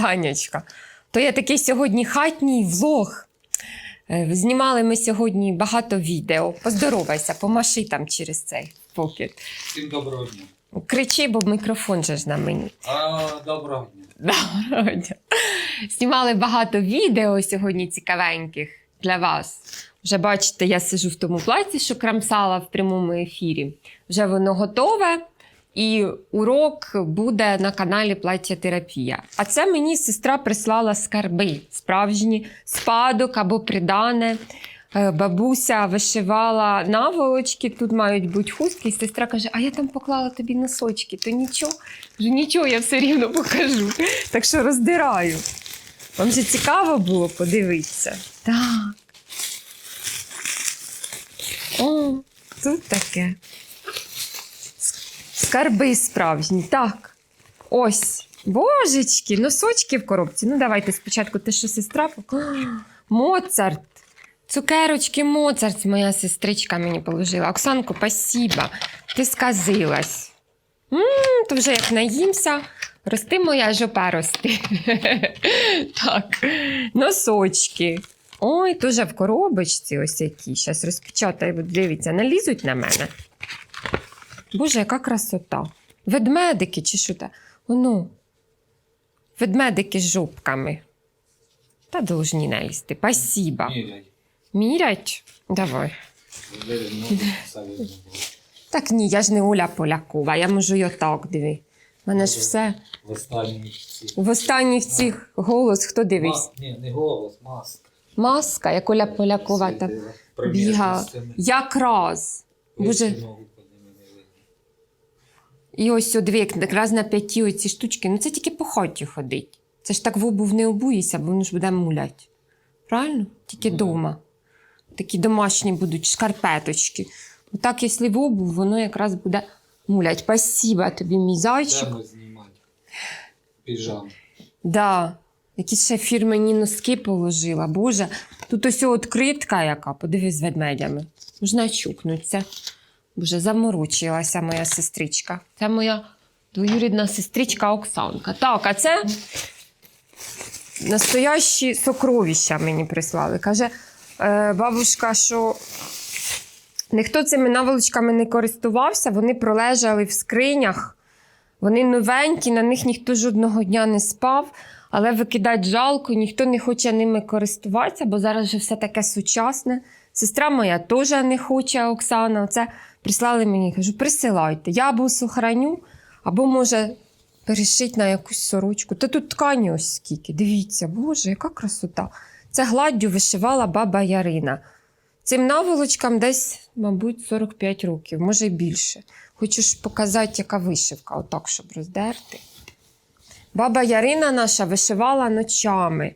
Танечка. То я такий сьогодні хатній влог. Е, Знімали ми сьогодні багато відео. Поздоровайся, помаши там через цей покет. Всім доброго дня. Кричи, бо мікрофон же ж на мені. А, доброго дня. Доброго дня. Знімали багато відео сьогодні цікавеньких для вас. Вже бачите, я сижу в тому платі, що крамсала в прямому ефірі. Вже воно готове. І урок буде на каналі Плаття Терапія. А це мені сестра прислала скарби, справжні спадок або придане. Е, Бабуся вишивала наволочки, тут мають бути хустки, і сестра каже: А я там поклала тобі носочки, то нічого. Кажу, нічого, я все рівно покажу. Так що роздираю. Вам же цікаво було подивитися. Так. О, тут таке. Скарби справжні. Так. Ось. Божечки, носочки в коробці. Ну, давайте спочатку те, що сестра. Моцарт. Цукерочки Моцарт, моя сестричка мені положила. Оксанко, спасибо. Ти сказилась. м то вже як наїмся, рости моя жопа рости. так, носочки. Ой, дуже в коробочці ось які. Зараз розпечатаю, дивіться, налізуть на мене. Боже, яка красота. Ведмедики чи що та? Воно. Ведмедики з жопками. Та должні налізти. Міряй. Мірять? Давай. Так ні, я ж не Оля Полякова, я можу й отак диви. У мене ж все. В останній ці. В останніх цих голос хто дивився? Ні, не голос, маска. Маска, як Оля Полякова там бігала. Якраз. Боже. Вище ногу підніми, не видно. І ось о, як якраз на п'яті оці штучки. Ну це тільки по хаті ходить. Це ж так в обув не обуєшся, бо воно ж буде мулять. Правильно? Тільки Ну, да. вдома. Такі домашні будуть шкарпеточки. Отак, якщо в обув, воно якраз буде мулять. Спасибо тобі, мій зайчик. Прямо знімати. Піжам. Да. Якісь ще фірмені носки положила. Боже, тут ось відкритка яка, подивись з ведмедями. Можна чукнуться. Боже, заморочилася моя сестричка. Це моя двоюрідна сестричка Оксанка. Так, а це настоящі сокровища мені прислали. Каже е, бабушка, що ніхто цими наволочками не користувався, вони пролежали в скринях. Вони новенькі, на них ніхто жодного дня не спав, але викидати жалко, ніхто не хоче ними користуватися, бо зараз вже все таке сучасне. Сестра моя теж не хоче, Оксана. Оце прислали мені, кажу, присилайте. Я або сохраню, або може перешить на якусь сорочку. Та тут ткані ось скільки. Дивіться, Боже, яка красота. Це гладдю вишивала баба Ярина. Цим наволочкам десь, мабуть, 45 років, може більше. Хочу ж показати, яка вишивка, отак, щоб роздерти. Баба Ярина наша вишивала ночами.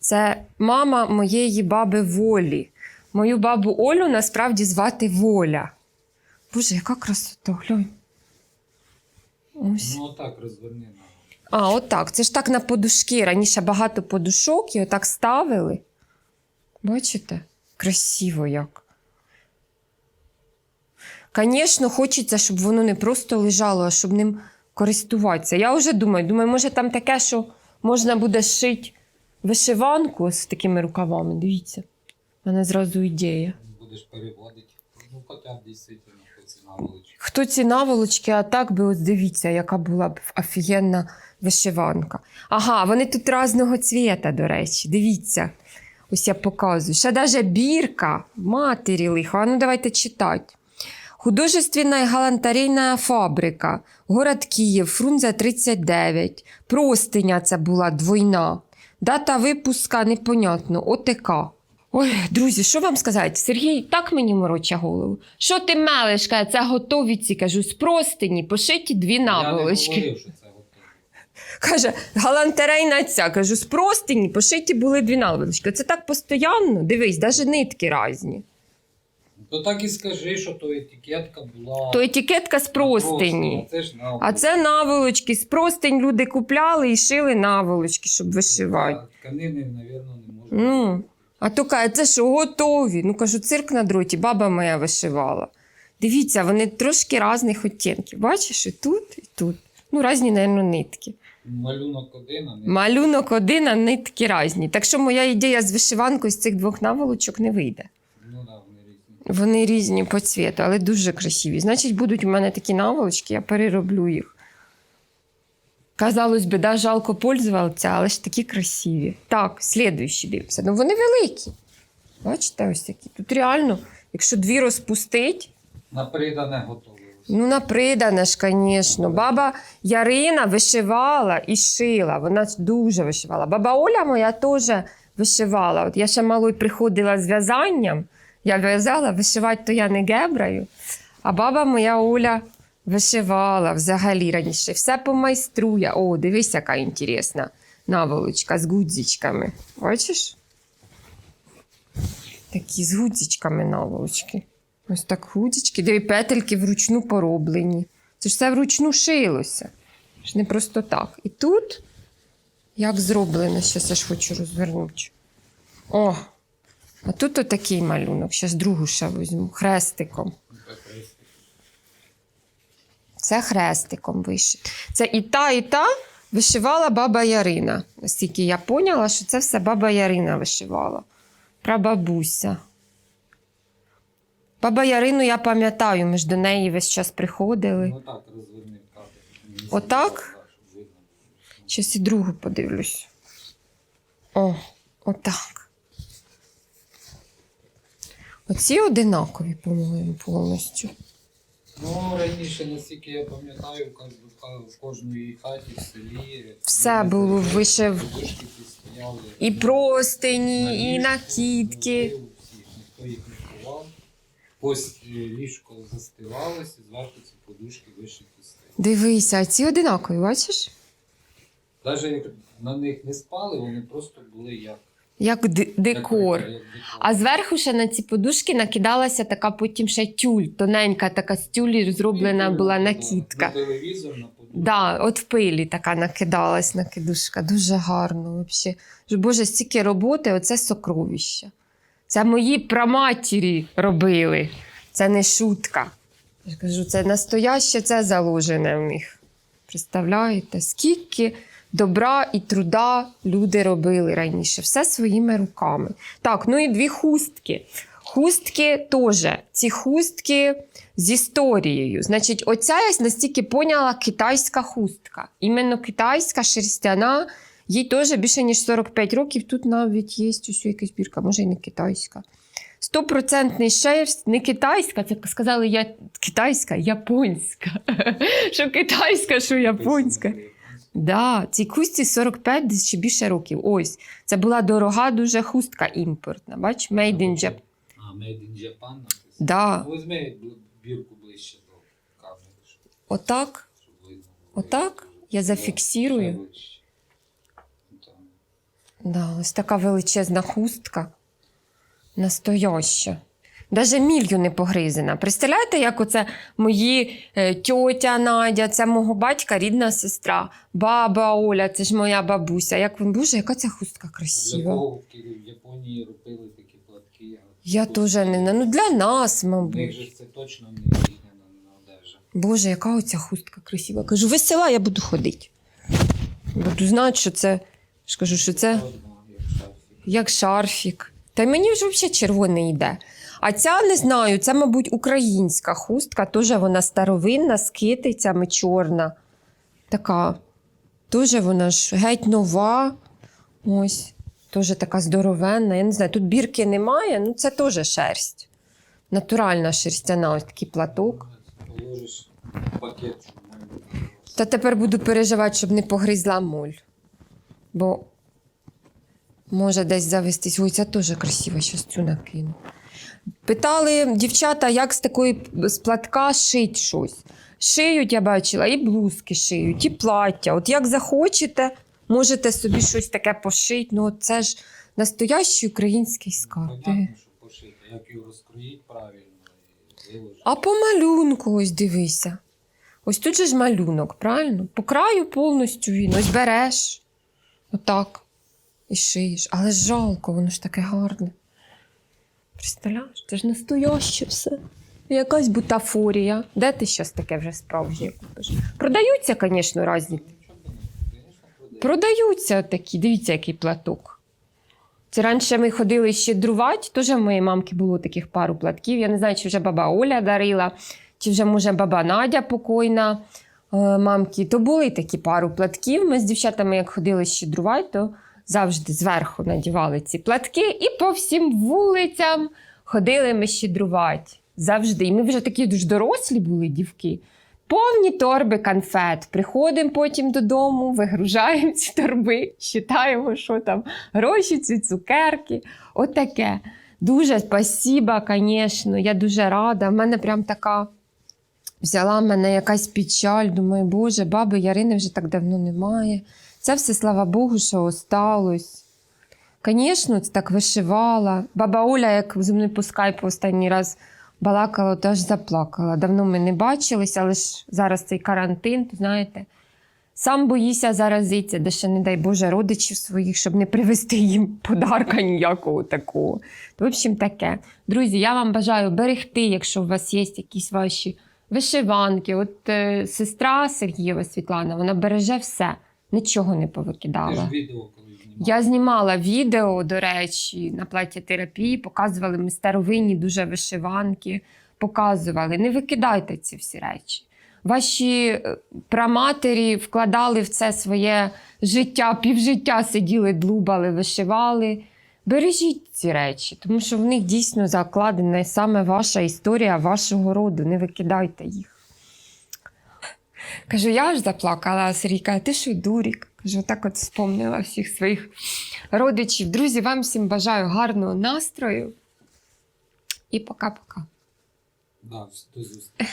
Це мама моєї баби Волі. Мою бабу Олю насправді звати Воля. Боже, яка красота, глянь. Ось. Ну отак розверни. А, отак. Це ж так на подушки. Раніше багато подушок і отак ставили. Бачите? Красиво як. Звісно, хочеться, щоб воно не просто лежало, а щоб ним користуватися. Я вже думаю, думаю, може там таке, що можна буде шити вишиванку з такими рукавами. Дивіться. У мене зразу ідея. Будеш переводити. Ну, хоча б дійсно хоч наволочку. Хто ці наволочки, а так би ось дивіться, яка була б офігенна вишиванка. Ага, вони тут різного цвіта, до речі. Дивіться. Ось я показую. Ще даже бірка матері лиха. А ну давайте читати. Художественная и галантерейная фабрика. Город Київ, Фрунзе 39. Простиня це була двойна. Дата випуска непонятно. ОТК. Ой, друзі, що вам сказати? Сергій так мені мороча голову. Що ти мелиш? Каже, це готові ці, кажу, з простині, пошиті дві Я не наволочки. говорив, що це готово. Каже, галантерейна ця. Кажу, з простині пошиті були дві наволочки. Це так постійно. Дивись, навіть нитки різні. То так і скажи, що то етикетка була. То етикетка з простині. Це ж наволочка. А це наволочки. З простинь люди купляли і шили наволочки, щоб вишивати. Так, Тканини, мабуть, не можна. Ну, а то каже, це що, готові? Ну кажу, цирк на дроті, баба моя вишивала. Дивіться, вони трошки різних оттінків. Бачиш, і тут, і тут. Ну, різні, мабуть, нитки. Малюнок один, а не Малюнок один, а нитки різні. Так що моя ідея з вишиванкою з цих двох наволочок не вийде. ну да, вони різні. Вони різні по цвіту, але дуже красиві. Значить, будуть у мене такі наволочки, я перероблю їх. Казалось би, да, жалко пользуватися, але ж такі красиві. Так, слідуючі дивимося. Ну вони великі. Бачите, ось такі. Тут реально, якщо дві розпустить, На придане готове. ну на придане ж, звісно. Баба Ярина вишивала і шила. Вона дуже вишивала. Баба Оля моя теж вишивала. От я ще малою приходила з в'язанням. Я в'язала, вишивати то я не гебраю. А баба моя Оля вишивала взагалі раніше. Все помайструє. О, дивись, яка інтересна наволочка з гудзичками. Бачиш? Такі з гудзичками наволочки. Ось так гудзички. Диви, петельки вручну пороблені. Це ж все вручну шилося. Ж не просто так. І тут як зроблено, зараз я ж хочу розвернути. О! А тут отакий малюнок. Зараз другу ще візьму. Хрестиком. Це хрестиком вишити. Це і та, і та вишивала баба Ярина. Оскільки я поняла, що це все баба Ярина вишивала. Прабабуся. Баба Ярину я пам'ятаю, ми ж до неї весь час приходили. Ну так, розверни кадр. Отак? Щас і другу подивлюсь. О, отак. Оці одинакові, по-моєму, повністю. Ну, раніше, наскільки я пам'ятаю, в кожній хаті в селі Все було вишив. Ті стояли. І простині, і накидки. Ніхто їх не ховав. Ось е, ліжко застилалося, зверху ці подушки вишиті стояли. Дивися, а ці одинакові, бачиш? Навіть на них не спали, вони просто були як Як д- декор. А зверху ще на ці подушки накидалася така потім ще тюль, тоненька така з тюлі зроблена була Да, накидка. На телевізор, на. Да, от в пилі така накидалась накидушка. Дуже гарно взагалі. Боже, стільки роботи, оце сокровище. Це мої праматері робили. Це не шутка. Я кажу, це настояще, це заложене в них. Представляєте, скільки добра і труда люди робили раніше, все своїми руками. Так, ну і дві хустки. Хустки теж. Ці хустки з історією. Значить, оця я настільки поняла китайська хустка. Іменно китайська шерстяна, їй теж більше ніж 45 років. Тут навіть є ось якась бірка, може і не китайська. Стопроцентний шерсть, не китайська, це сказали я китайська, японська. Що китайська, що японська. Да, цій хустці 45 десь чи більше років. Ось. Це була дорога дуже хустка імпортна. Бач, made in Japan. А, Made in Japan написано. Да. Ну, Візьми бірку ближче до камери, щоб, Отак. щоб видно. Отак я зафіксирую. Ще вище. Там. Да, ось така величезна хустка. Настояща. Даже мілью не погризена. Представляєте, як оце мої е, тьотя Надя, це мого батька, рідна сестра, баба Оля, це ж моя бабуся. Як боже, яка ця хустка Для красива. кого в Японії робили такі платки? Я теж не знаю. Ну для нас, В них мабуть. же це точно не одежа. Боже, яка оця хустка красива. Кажу, весела, я буду ходити. Буду знати, що це. ж кажу, що це. Як шарфік. як шарфік. Та й мені вже взагалі червоний йде. А ця не знаю, це, мабуть, українська хустка, теж вона старовинна, з китицями чорна. Така. Дуже вона ж геть нова. Ось. Теж така здоровенна. Я не знаю, тут бірки немає, ну це теж шерсть. Натуральна шерстяна, ось такий платок. Та тепер буду переживати, щоб не погризла моль. Бо може десь завестись. Ой, це теж красиво, щас цю накину. Питали дівчата, як з такої з платка шить щось. Шиють, я бачила, і блузки шиють, і плаття. От як захочете, можете собі щось таке пошити. Ну, це ж настоящий український скарб. Понятно, що пошити. Як його розкроїть правильно і виложити. А по малюнку ось дивися. Ось тут же ж малюнок, правильно? По краю повністю він. Ось береш. Отак. І шиєш. Але ж жалко, воно ж таке гарне. Представляєш? Це ж настояще все. Якась бутафорія. Де ти щось таке вже справжнє купиш? Продаються, звісно, різні. Продаються такі. Дивіться, який платок. Це раніше ми ходили щедрувати, теж в моєї мамки було таких пару платків. Я не знаю, чи вже баба Оля дарила, чи вже, може, баба Надя покойна е, мамки. То були такі пару платків. Ми з дівчатами, як ходили щедрувати, то завжди зверху надівали ці платки і по всім вулицям ходили ми щедрувати. Завжди. І ми вже такі дуже дорослі були, дівки. Повні торби конфет. Приходимо потім додому, вигружаємо ці торби, считаємо, що там гроші, ці цукерки. Отаке. Дуже спасіба, звісно. Я дуже рада. В мене прям така взяла мене якась печаль. Думаю, Боже, баби Ярини вже так давно немає. Це все, слава Богу, що осталось. Звісно, це так вишивала. Баба Оля, як зі мною по скайпу останній раз балакала, то аж заплакала. Давно ми не бачились, але ж зараз цей карантин, то знаєте. Сам боїся заразитися, де ще, не дай Боже, родичів своїх, щоб не привезти їм подарка ніякого такого. В общем, таке. Друзі, я вам бажаю берегти, якщо у вас є якісь ваші вишиванки. От е, сестра Сергієва Світлана, вона береже все, нічого не повикидала. ж відео коли знімав. Я знімала відео, до речі, на плаття-терапії, показували ми старовинні дуже вишиванки, показували. Не викидайте ці всі речі. Ваші е, праматері вкладали в це своє життя, півжиття сиділи, длубали, вишивали. Бережіть ці речі, тому що в них дійсно закладена саме ваша історія вашого роду. Не викидайте їх. Кажу, я аж заплакала, а Сергій каже, ти що, дурік? Кажу, так от спомнила всіх своїх родичів. Друзі, вам всім бажаю гарного настрою. І пока-пока. Да, до зустрічі.